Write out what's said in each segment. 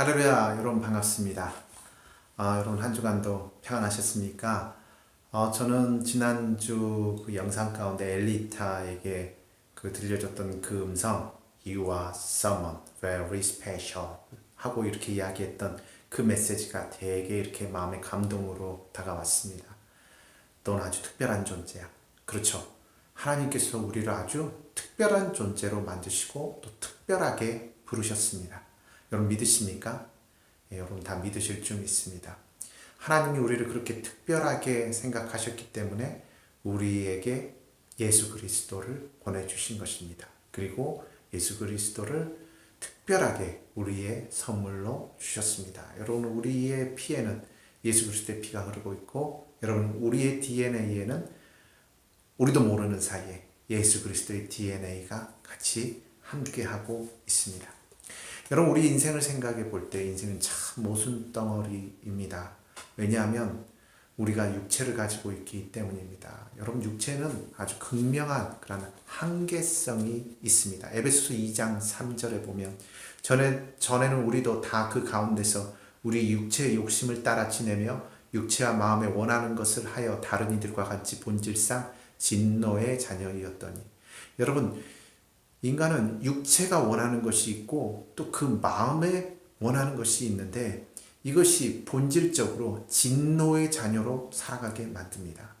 할렐루야 여러분 반갑습니다. 아, 여러분 한 주간도 평안하셨습니까? 어, 저는 지난주 그 영상 가운데 엘리타에게 그 들려줬던 그 음성 You are someone very special 하고 이렇게 이야기했던 그 메시지가 되게 이렇게 마음의 감동으로 다가왔습니다. 넌 아주 특별한 존재야. 그렇죠. 하나님께서 우리를 아주 특별한 존재로 만드시고 또 특별하게 부르셨습니다. 여러분 믿으십니까? 예, 여러분 다 믿으실 줄 믿습니다. 하나님이 우리를 그렇게 특별하게 생각하셨기 때문에 우리에게 예수 그리스도를 보내주신 것입니다. 그리고 예수 그리스도를 특별하게 우리의 선물로 주셨습니다. 여러분 우리의 피에는 예수 그리스도의 피가 흐르고 있고 여러분 우리의 DNA에는 우리도 모르는 사이에 예수 그리스도의 DNA가 같이 함께하고 있습니다. 여러분 우리 인생을 생각해 볼 때 인생은 참 모순 덩어리입니다. 왜냐하면 우리가 육체를 가지고 있기 때문입니다. 여러분 육체는 아주 극명한 그런 한계성이 있습니다. 에베소서 2장 3절에 보면 전에 전에는 우리도 다 그 가운데서 우리 육체의 욕심을 따라 지내며 육체와 마음에 원하는 것을 하여 다른 이들과 같이 본질상 진노의 자녀이었더니 여러분 인간은 육체가 원하는 것이 있고 또 그 마음에 원하는 것이 있는데 이것이 본질적으로 진노의 자녀로 살아가게 만듭니다.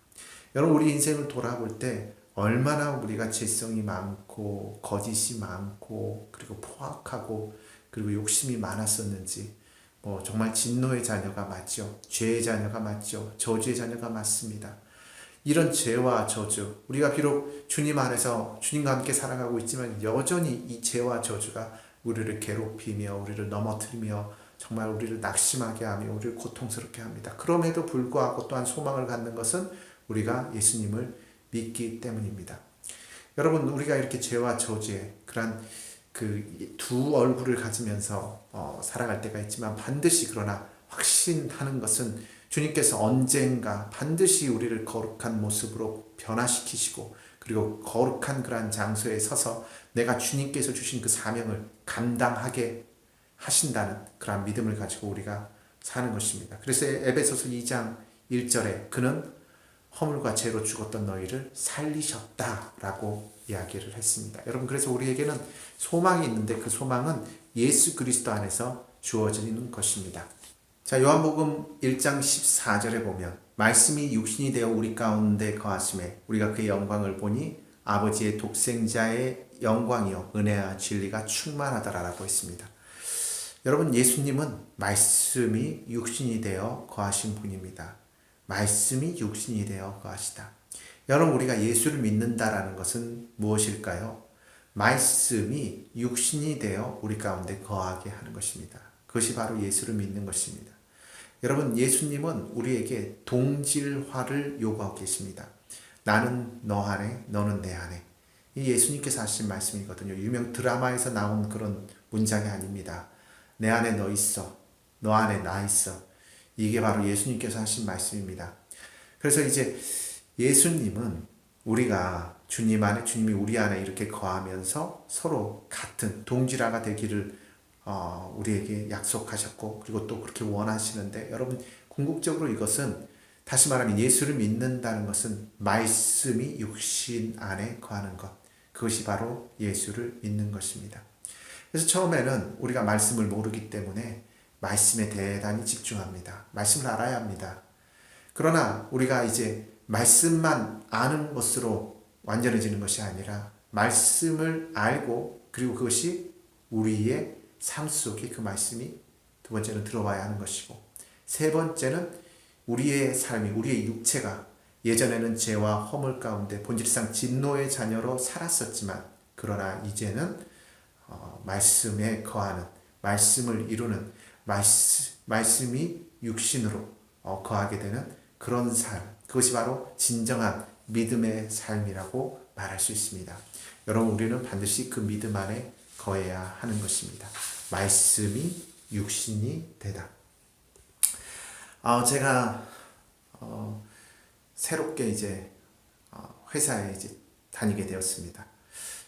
여러분 우리 인생을 돌아볼 때 얼마나 우리가 죄성이 많고 거짓이 많고 그리고 포악하고 그리고 욕심이 많았었는지 뭐 정말 진노의 자녀가 맞죠. 죄의 자녀가 맞죠. 저주의 자녀가 맞습니다. 이런 죄와 저주, 우리가 비록 주님 안에서 주님과 함께 살아가고 있지만 여전히 이 죄와 저주가 우리를 괴롭히며 우리를 넘어뜨리며 정말 우리를 낙심하게 하며 우리를 고통스럽게 합니다. 그럼에도 불구하고 또한 소망을 갖는 것은 우리가 예수님을 믿기 때문입니다. 여러분 우리가 이렇게 죄와 저주의 그런 그 두 얼굴을 가지면서 어, 살아갈 때가 있지만 반드시 그러나 확신하는 것은 주님께서 언젠가 반드시 우리를 거룩한 모습으로 변화시키시고 그리고 거룩한 그러한 장소에 서서 내가 주님께서 주신 그 사명을 감당하게 하신다는 그러한 믿음을 가지고 우리가 사는 것입니다. 그래서 에베소서 2장 1절에 그는 허물과 죄로 죽었던 너희를 살리셨다라고 이야기를 했습니다. 여러분 그래서 우리에게는 소망이 있는데 그 소망은 예수 그리스도 안에서 주어지는 것입니다. 자, 요한복음 1장 14절에 보면 말씀이 육신이 되어 우리 가운데 거하심에 우리가 그의 영광을 보니 아버지의 독생자의 영광이요 은혜와 진리가 충만하다라고 했습니다. 여러분 예수님은 말씀이 육신이 되어 거하신 분입니다. 말씀이 육신이 되어 거하시다. 여러분 우리가 예수를 믿는다라는 것은 무엇일까요? 말씀이 육신이 되어 우리 가운데 거하게 하는 것입니다. 그것이 바로 예수를 믿는 것입니다. 여러분, 예수님은 우리에게 동질화를 요구하고 계십니다. 나는 너 안에, 너는 내 안에. 이 예수님께서 하신 말씀이거든요. 유명 드라마에서 나온 그런 문장이 아닙니다. 내 안에 너 있어. 너 안에 나 있어. 이게 바로 예수님께서 하신 말씀입니다. 그래서 이제 예수님은 우리가 주님 안에, 주님이 우리 안에 이렇게 거하면서 서로 같은 동질화가 되기를 어, 우리에게 약속하셨고 그리고 또 그렇게 원하시는데 여러분 궁극적으로 이것은 다시 말하면 예수를 믿는다는 것은 말씀이 육신 안에 거하는 것 그것이 바로 예수를 믿는 것입니다. 그래서 처음에는 우리가 말씀을 모르기 때문에 말씀에 대단히 집중합니다. 말씀을 알아야 합니다. 그러나 우리가 이제 말씀만 아는 것으로 완전해지는 것이 아니라 말씀을 알고 그리고 그것이 우리의 삶 속에 그 말씀이 두 번째는 들어와야 하는 것이고 세 번째는 우리의 삶이 우리의 육체가 예전에는 죄와 허물 가운데 본질상 진노의 자녀로 살았었지만 그러나 이제는 어, 말씀에 거하는 말씀을 이루는 말씀, 말씀이 육신으로 어, 거하게 되는 그런 삶 그것이 바로 진정한 믿음의 삶이라고 말할 수 있습니다. 여러분 우리는 반드시 그 믿음 안에 거해야 하는 것입니다. 말씀이 육신이 되다. 어, 제가 어, 새롭게 이제 어, 회사에 이제 다니게 되었습니다.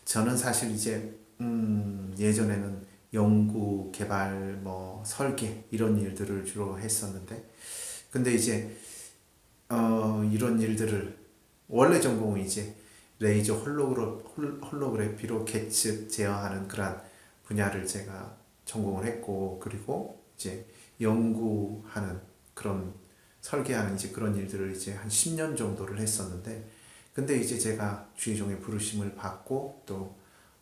저는 사실 이제 음, 예전에는 연구, 개발, 뭐 설계 이런 일들을 주로 했었는데 근데 이제 어, 이런 일들을 원래 전공은 이제 레이저 홀로그래, 홀- 홀로그래 피로 계측 제어하는 그러한 분야를 제가 전공을 했고 그리고 이제 연구하는 그런 설계하는 이제 그런 일들을 이제 한 10년 정도를 했었는데 근데 이제 제가 주의종의 부르심을 받고 또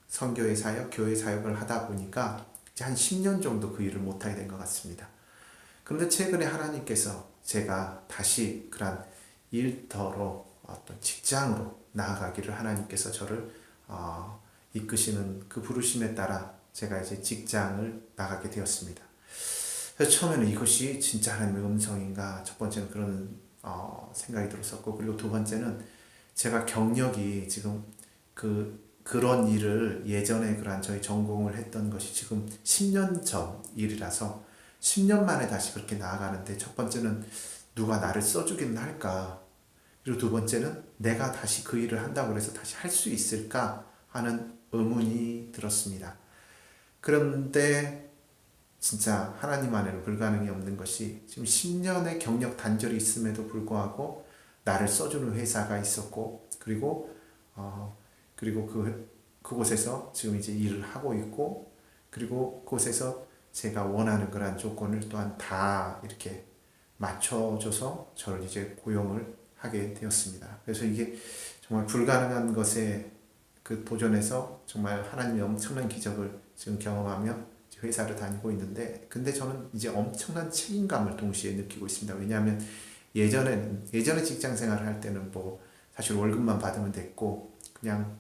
선교의 사역, 교회 사역을 하다 보니까 이제 한 10년 정도 그 일을 못하게 된 것 같습니다. 그런데 최근에 하나님께서 제가 다시 그런 일터로 어떤 직장으로 나아가기를 하나님께서 저를 어, 이끄시는 그 부르심에 따라 제가 이제 직장을 나가게 되었습니다. 그래서 처음에는 이것이 진짜 하나님의 음성인가 첫 번째는 그런 어, 생각이 들었었고 그리고 두 번째는 제가 경력이 지금 그 그런 일을 예전에 그러한 저희 전공을 했던 것이 지금 10년 전 일이라서 10년 만에 다시 그렇게 나아가는데 첫 번째는 누가 나를 써주기는 할까 그리고 두 번째는 내가 다시 그 일을 한다고 해서 다시 할 수 있을까 하는 의문이 들었습니다. 그런데 진짜 하나님 안에는 불가능이 없는 것이 지금 10년의 경력 단절이 있음에도 불구하고 나를 써주는 회사가 있었고 그리고 어 그리고 그 그곳에서 지금 이제 일을 하고 있고 그리고 그곳에서 제가 원하는 그러한 조건을 또한 다 이렇게 맞춰줘서 저를 이제 고용을 하게 되었습니다. 그래서 이게 정말 불가능한 것에 그 도전에서 정말 하나님의 엄청난 기적을 지금 경험하며 회사를 다니고 있는데 근데 저는 이제 엄청난 책임감을 동시에 느끼고 있습니다. 왜냐하면 예전에 예전에 직장 생활을 할 때는 뭐 사실 월급만 받으면 됐고 그냥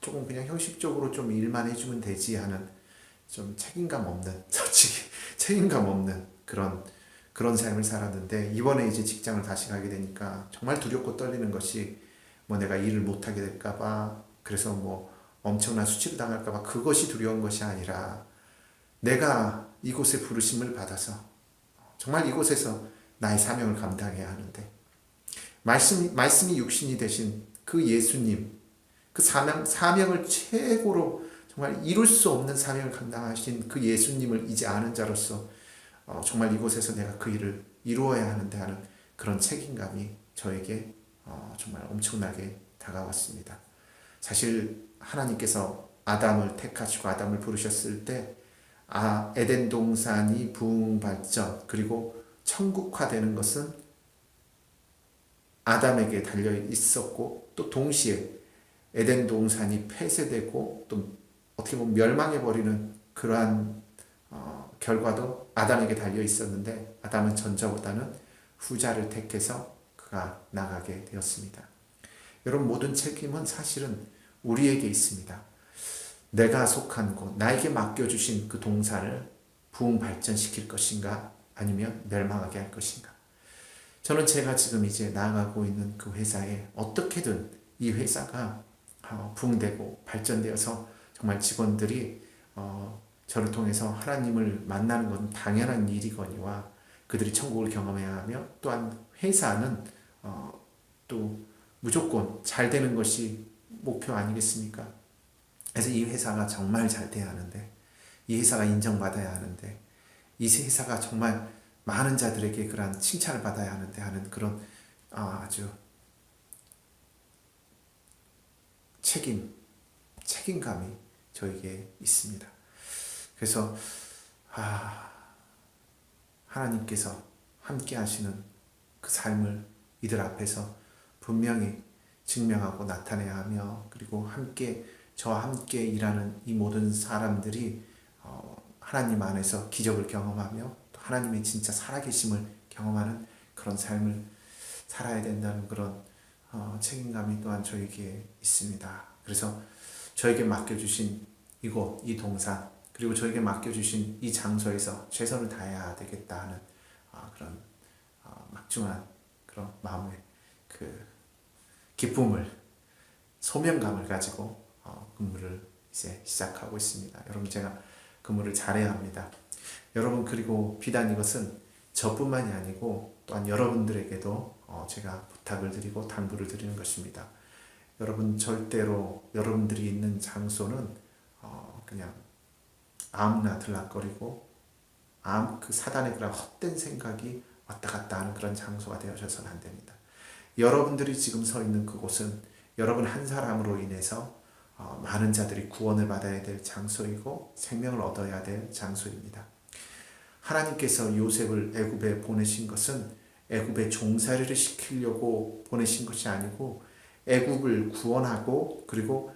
조금 그냥 형식적으로 좀 일만 해주면 되지 하는 좀 책임감 없는 솔직히 책임감 없는 그런 그런 삶을 살았는데 이번에 이제 직장을 다시 가게 되니까 정말 두렵고 떨리는 것이 뭐 내가 일을 못하게 될까봐 그래서 뭐 엄청난 수치를 당할까봐 그것이 두려운 것이 아니라 내가 이곳에 부르심을 받아서 정말 이곳에서 나의 사명을 감당해야 하는데 말씀 말씀이 육신이 되신 그 예수님 그 사명 사명을 최고로 정말 이룰 수 없는 사명을 감당하신 그 예수님을 이제 아는 자로서 어, 정말 이곳에서 내가 그 일을 이루어야 하는데 하는 그런 책임감이 저에게 어, 정말 엄청나게 다가왔습니다. 사실 하나님께서 아담을 택하시고 아담을 부르셨을 때 아, 에덴 동산이 부흥 발전 그리고 천국화되는 것은 아담에게 달려 있었고 또 동시에 에덴 동산이 폐쇄되고 또 어떻게 보면 멸망해 버리는 그러한 어, 결과도 아담에게 달려 있었는데 아담은 전자보다는 후자를 택해서 그가 나가게 되었습니다. 여러분 모든 책임은 사실은 우리에게 있습니다. 내가 속한 곳, 나에게 맡겨주신 그 동산을 부흥 발전시킬 것인가 아니면 멸망하게 할 것인가. 저는 제가 지금 이제 나아가고 있는 그 회사에 어떻게든 이 회사가 어, 부흥되고 발전되어서 정말 직원들이 어, 저를 통해서 하나님을 만나는 건 당연한 일이거니와 그들이 천국을 경험해야 하며 또한 회사는 어, 또 무조건 잘 되는 것이 목표 아니겠습니까? 그래서 이 회사가 정말 잘 돼야 하는데 이 회사가 인정받아야 하는데 이 회사가 정말 많은 자들에게 그러한 칭찬을 받아야 하는데 하는 그런 아, 아주 책임, 책임감이 저에게 있습니다. 그래서 아, 하나님께서 함께 하시는 그 삶을 이들 앞에서 분명히 증명하고 나타내야 하며 그리고 함께 저와 함께 일하는 이 모든 사람들이 어, 하나님 안에서 기적을 경험하며 또 하나님의 진짜 살아계심을 경험하는 그런 삶을 살아야 된다는 그런 어, 책임감이 또한 저에게 있습니다. 그래서 저에게 맡겨주신 이곳, 이 동산, 그리고 저에게 맡겨주신 이 장소에서 최선을 다해야 되겠다 하는 어, 그런 어, 막중한 그런 마음의 그 기쁨을, 소명감을 가지고 어, 근무를 이제 시작하고 있습니다. 여러분 제가 근무를 잘해야 합니다. 여러분 그리고 비단 이것은 저뿐만이 아니고 또한 여러분들에게도 어, 제가 부탁을 드리고 당부를 드리는 것입니다. 여러분 절대로 여러분들이 있는 장소는 어, 그냥 아무나 들락거리고 아무 그 사단의 그런 헛된 생각이 왔다 갔다 하는 그런 장소가 되어서는 안 됩니다. 여러분들이 지금 서 있는 그곳은 여러분 한 사람으로 인해서 어, 많은 자들이 구원을 받아야 될 장소이고 생명을 얻어야 될 장소입니다. 하나님께서 요셉을 애굽에 보내신 것은 애굽에 종살이를 시키려고 보내신 것이 아니고 애굽을 구원하고 그리고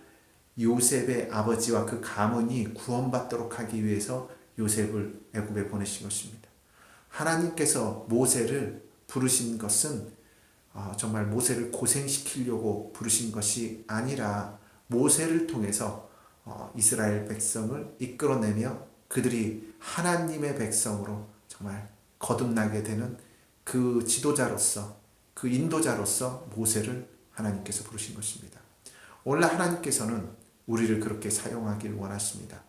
요셉의 아버지와 그 가문이 구원받도록 하기 위해서 요셉을 애굽에 보내신 것입니다. 하나님께서 모세를 부르신 것은 어, 정말 모세를 고생시키려고 부르신 것이 아니라 모세를 통해서 어, 이스라엘 백성을 이끌어내며 그들이 하나님의 백성으로 정말 거듭나게 되는 그 지도자로서 그 인도자로서 모세를 하나님께서 부르신 것입니다. 오늘 하나님께서는 우리를 그렇게 사용하길 원하십니다.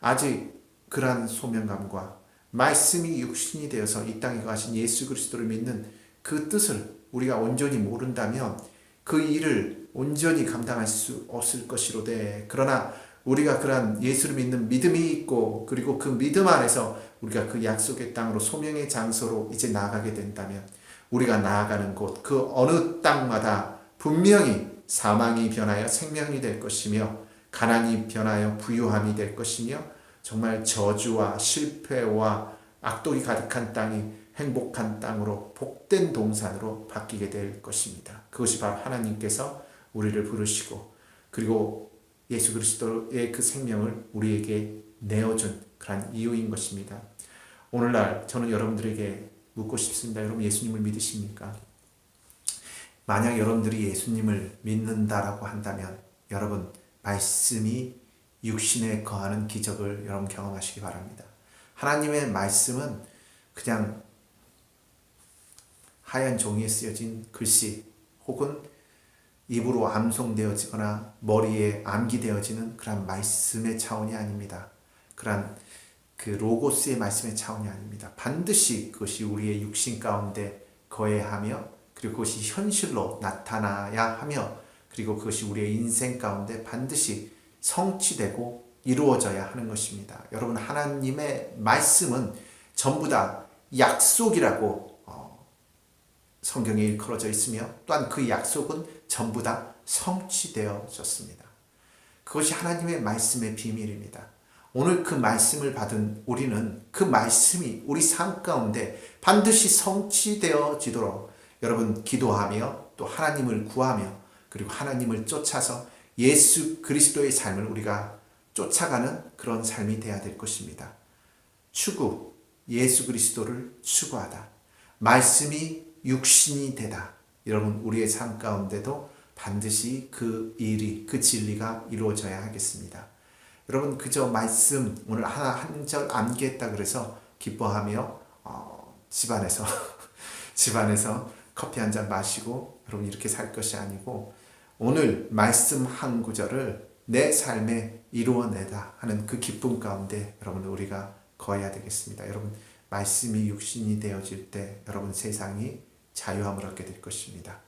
아직 그러한 소명감과 말씀이 육신이 되어서 이 땅에 가신 예수 그리스도를 믿는 그 뜻을 우리가 온전히 모른다면 그 일을 온전히 감당할 수 없을 것이로되 그러나 우리가 그러한 예수를 믿는 믿음이 있고 그리고 그 믿음 안에서 우리가 그 약속의 땅으로 소명의 장소로 이제 나아가게 된다면 우리가 나아가는 곳 그 어느 땅마다 분명히 사망이 변하여 생명이 될 것이며 가난이 변하여 부유함이 될 것이며 정말 저주와 실패와 악독이 가득한 땅이 행복한 땅으로 복된 동산으로 바뀌게 될 것입니다. 그것이 바로 하나님께서 우리를 부르시고 그리고 예수 그리스도의 그 생명을 우리에게 내어준 그런 이유인 것입니다. 오늘날 저는 여러분들에게 묻고 싶습니다. 여러분 예수님을 믿으십니까? 만약 여러분들이 예수님을 믿는다라고 한다면 여러분 말씀이 육신에 거하는 기적을 여러분 경험하시기 바랍니다. 하나님의 말씀은 그냥 하얀 종이에 쓰여진 글씨 혹은 입으로 암송되어지거나 머리에 암기되어지는 그런 말씀의 차원이 아닙니다. 그런 그 로고스의 말씀의 차원이 아닙니다. 반드시 그것이 우리의 육신 가운데 거해하며 그리고 그것이 현실로 나타나야 하며 그리고 그것이 우리의 인생 가운데 반드시 성취되고 이루어져야 하는 것입니다. 여러분 하나님의 말씀은 전부 다 약속이라고 어, 성경에 일컬어져 있으며 또한 그 약속은 전부 다 성취되어졌습니다. 그것이 하나님의 말씀의 비밀입니다. 오늘 그 말씀을 받은 우리는 그 말씀이 우리 삶 가운데 반드시 성취되어지도록 여러분 기도하며 또 하나님을 구하며 그리고 하나님을 쫓아서 예수 그리스도의 삶을 우리가 쫓아가는 그런 삶이 되어야 될 것입니다. 추구, 예수 그리스도를 추구하다. 말씀이 육신이 되다. 여러분, 우리의 삶 가운데도 반드시 그 일이, 그 진리가 이루어져야 하겠습니다. 여러분, 그저 말씀, 오늘 하나 한 절 암기했다 그래서 기뻐하며, 어, 집안에서, 집안에서 커피 한 잔 마시고, 여러분, 이렇게 살 것이 아니고, 오늘 말씀 한 구절을 내 삶에 이루어내다 하는 그 기쁨 가운데 여러분 우리가 거해야 되겠습니다. 여러분 말씀이 육신이 되어질 때 여러분 세상이 자유함을 얻게 될 것입니다.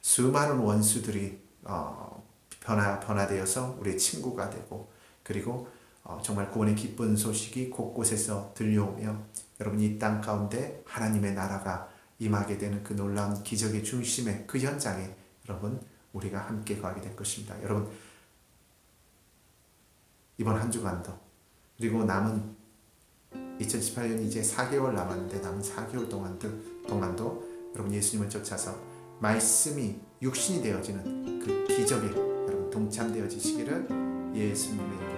수많은 원수들이 어, 변화 변화되어서 우리의 친구가 되고 그리고 어, 정말 구원의 기쁜 소식이 곳곳에서 들려오며 여러분 이 땅 가운데 하나님의 나라가 임하게 되는 그 놀라운 기적의 중심에 그 현장에 여러분 우리가 함께 가게 될 것입니다. 여러분 이번 한 주간도 그리고 남은 2018년 이제 4개월 남았는데 남은 4개월 동안도 동안도 여러분 예수님을 쫓아서 말씀이 육신이 되어지는 그 기적에 여러분 동참되어지시기를 예수님의